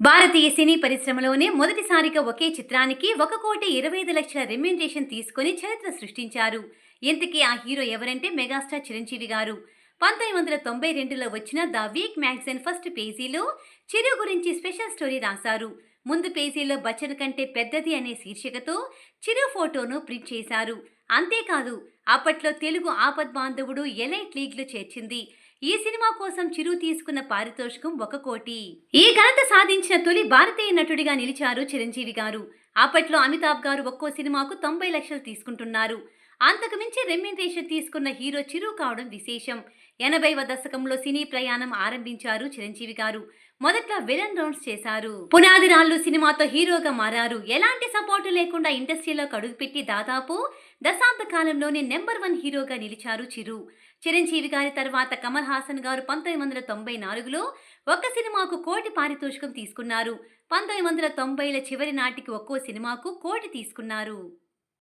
భారతీయ సినీ పరిశ్రమలోనే మొదటిసారిగా ఒకే చిత్రానికి ఒక కోటి ఇరవై ఐదు లక్షల రెమ్యూనరేషన్ తీసుకొని చరిత్ర సృష్టించారు. ఇంతకీ ఆ హీరో ఎవరంటే మెగాస్టార్ చిరంజీవి గారు. పంతొమ్మిది వందల తొంభై రెండులో వచ్చిన ద వీక్ మ్యాగజైన్ ఫస్ట్ పేజీలో చిరు గురించి స్పెషల్ స్టోరీ రాశారు. ముందు పేజీలో బచ్చన్ కంటే పెద్దది అనే శీర్షికతో చిరు ఫోటోను ప్రింట్ చేశారు. అంతేకాదు అప్పట్లో తెలుగు ఆపద్బాంధవుడు ఎలైట్ లీగ్లో చేర్చింది. ఈ సినిమా కోసం చిరు తీసుకున్న పారితోషికం ఒక కోటి. ఈ ఘనత సాధించిన తొలి భారతీయ నటుడిగా నిలిచారు చిరంజీవి గారు. అప్పట్లో అమితాబ్ గారు ఒక్కో సినిమాకు తొంభై లక్షలు తీసుకుంటున్నారు. అంతకు మించి తీసుకున్న హీరో చిరు కావడం విశేషం. ఎనభైవ దశకంలో సినీ ప్రయాణం ఆరంభించారు చిరంజీవి గారు. మొదట్లో విలన్ రౌండ్స్ చేశారు. పునాది రాళ్ళు సినిమాతో హీరోగా మారారు. ఎలాంటి సపోర్టు లేకుండా ఇండస్ట్రీలోకి అడుగుపెట్టి దాదాపు దశాబ్ద కాలంలోనే నెంబర్ వన్ హీరోగా నిలిచారు చిరు. చిరంజీవి గారి తర్వాత కమల్ హాసన్ గారు పంతొమ్మిది వందల తొంభై నాలుగులో ఒక్క సినిమాకు కోటి పారితోషికం తీసుకున్నారు. పంతొమ్మిది వందల తొంభైల చివరి నాటికి ఒక్కో సినిమాకు కోటి తీసుకున్నారు.